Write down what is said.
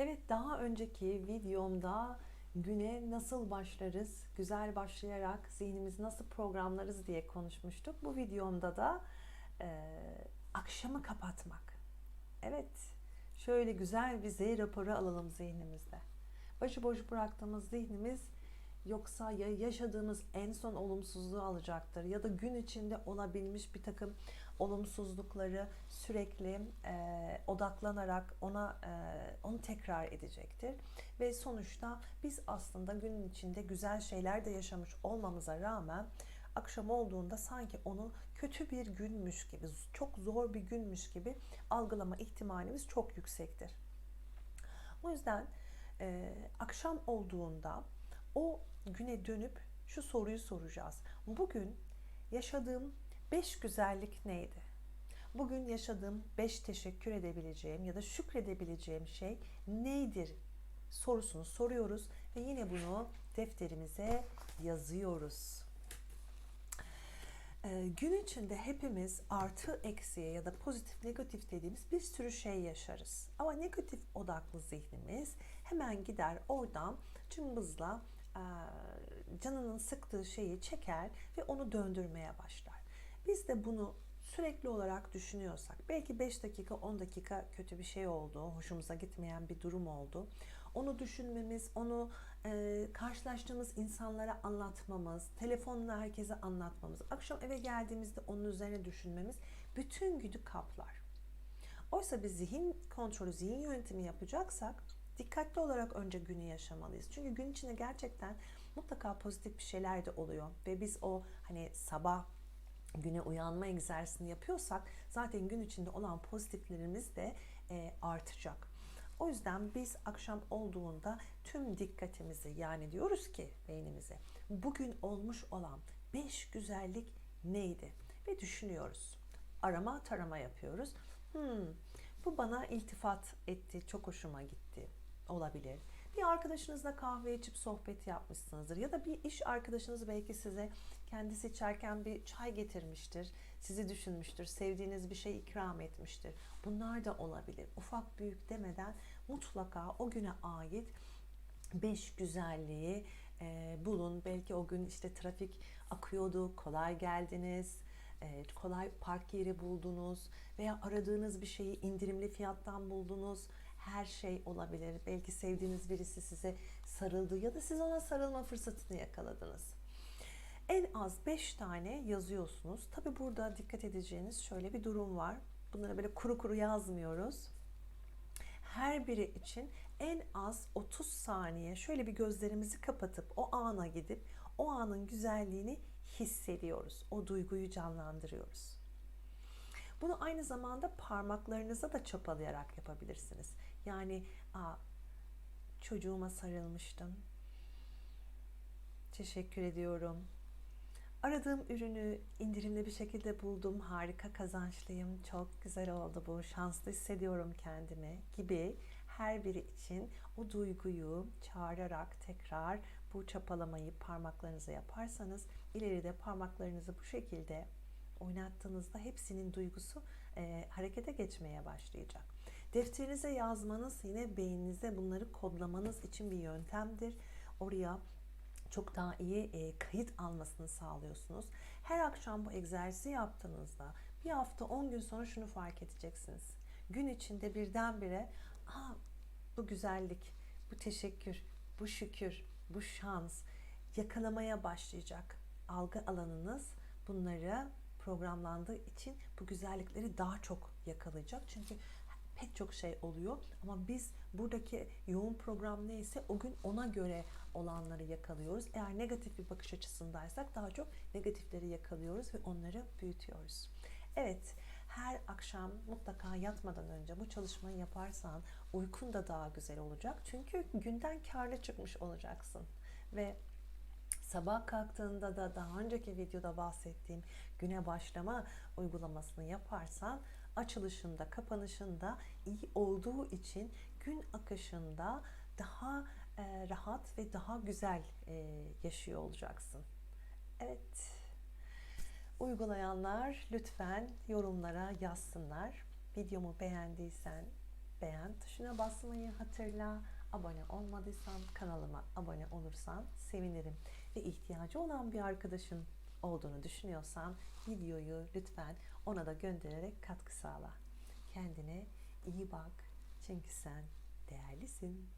Evet daha önceki videomda güne nasıl başlarız, güzel başlayarak zihnimizi nasıl programlarız diye konuşmuştuk. Bu videomda da e, akşamı kapatmak. Evet, şöyle güzel bir Z raporu alalım zihnimizde. Başıboş bıraktığımız zihnimiz yoksa ya yaşadığımız en son olumsuzluğu alacaktır ya da gün içinde olabilmiş bir takım olumsuzlukları sürekli e, odaklanarak ona e, onu tekrar edecektir ve sonuçta biz aslında günün içinde güzel şeyler de yaşamış olmamıza rağmen akşam olduğunda sanki onu kötü bir günmüş gibi, çok zor bir günmüş gibi algılama ihtimalimiz çok yüksektir. O yüzden e, akşam olduğunda o güne dönüp şu soruyu soracağız. Bugün yaşadığım beş güzellik neydi? Bugün yaşadığım beş teşekkür edebileceğim ya da şükredebileceğim şey nedir sorusunu soruyoruz ve yine bunu defterimize yazıyoruz. Ee, gün içinde hepimiz artı eksiye ya da pozitif negatif dediğimiz bir sürü şey yaşarız. Ama negatif odaklı zihnimiz hemen gider oradan cımbızla e, canının sıktığı şeyi çeker ve onu döndürmeye başlar. Biz de bunu sürekli olarak düşünüyorsak, belki 5 dakika 10 dakika kötü bir şey oldu, hoşumuza gitmeyen bir durum oldu. Onu düşünmemiz, onu e, karşılaştığımız insanlara anlatmamız, telefonla herkese anlatmamız, akşam eve geldiğimizde onun üzerine düşünmemiz bütün günü kaplar. Oysa bir zihin kontrolü, zihin yönetimi yapacaksak dikkatli olarak önce günü yaşamalıyız. Çünkü gün içinde gerçekten mutlaka pozitif bir şeyler de oluyor ve biz o hani sabah güne uyanma egzersizini yapıyorsak zaten gün içinde olan pozitiflerimiz de e, artacak. O yüzden biz akşam olduğunda tüm dikkatimizi yani diyoruz ki beynimize bugün olmuş olan beş güzellik neydi? Ve düşünüyoruz. Arama tarama yapıyoruz. Hmm, bu bana iltifat etti, çok hoşuma gitti olabilir. Bir arkadaşınızla kahve içip sohbet yapmışsınızdır ya da bir iş arkadaşınız belki size kendisi içerken bir çay getirmiştir, sizi düşünmüştür, sevdiğiniz bir şey ikram etmiştir. Bunlar da olabilir. Ufak büyük demeden mutlaka o güne ait beş güzelliği e, bulun. Belki o gün işte trafik akıyordu, kolay geldiniz, e, kolay park yeri buldunuz veya aradığınız bir şeyi indirimli fiyattan buldunuz her şey olabilir. Belki sevdiğiniz birisi size sarıldı ya da siz ona sarılma fırsatını yakaladınız. En az 5 tane yazıyorsunuz. Tabi burada dikkat edeceğiniz şöyle bir durum var. Bunları böyle kuru kuru yazmıyoruz. Her biri için en az 30 saniye şöyle bir gözlerimizi kapatıp o ana gidip o anın güzelliğini hissediyoruz. O duyguyu canlandırıyoruz. Bunu aynı zamanda parmaklarınıza da çapalayarak yapabilirsiniz. Yani Aa, çocuğuma sarılmıştım. Teşekkür ediyorum. Aradığım ürünü indirimli bir şekilde buldum. Harika kazançlıyım. Çok güzel oldu bu. Şanslı hissediyorum kendimi gibi her biri için o duyguyu çağırarak tekrar bu çapalamayı parmaklarınıza yaparsanız ileride parmaklarınızı bu şekilde oynattığınızda hepsinin duygusu e, harekete geçmeye başlayacak. Defterinize yazmanız yine beyninizde bunları kodlamanız için bir yöntemdir. Oraya çok daha iyi e, kayıt almasını sağlıyorsunuz. Her akşam bu egzersizi yaptığınızda bir hafta 10 gün sonra şunu fark edeceksiniz. Gün içinde birdenbire Aa, bu güzellik, bu teşekkür, bu şükür, bu şans yakalamaya başlayacak. Algı alanınız bunları programlandığı için bu güzellikleri daha çok yakalayacak. Çünkü pek çok şey oluyor ama biz buradaki yoğun program neyse o gün ona göre olanları yakalıyoruz. Eğer negatif bir bakış açısındaysak daha çok negatifleri yakalıyoruz ve onları büyütüyoruz. Evet, her akşam mutlaka yatmadan önce bu çalışmayı yaparsan uykun da daha güzel olacak. Çünkü günden karlı çıkmış olacaksın. Ve sabah kalktığında da daha önceki videoda bahsettiğim güne başlama uygulamasını yaparsan açılışında, kapanışında iyi olduğu için gün akışında daha e, rahat ve daha güzel e, yaşıyor olacaksın. Evet. Uygulayanlar lütfen yorumlara yazsınlar. Videomu beğendiysen beğen tuşuna basmayı hatırla. Abone olmadıysan kanalıma abone olursan sevinirim. Ve ihtiyacı olan bir arkadaşın olduğunu düşünüyorsan videoyu lütfen ona da göndererek katkı sağla. Kendine iyi bak çünkü sen değerlisin.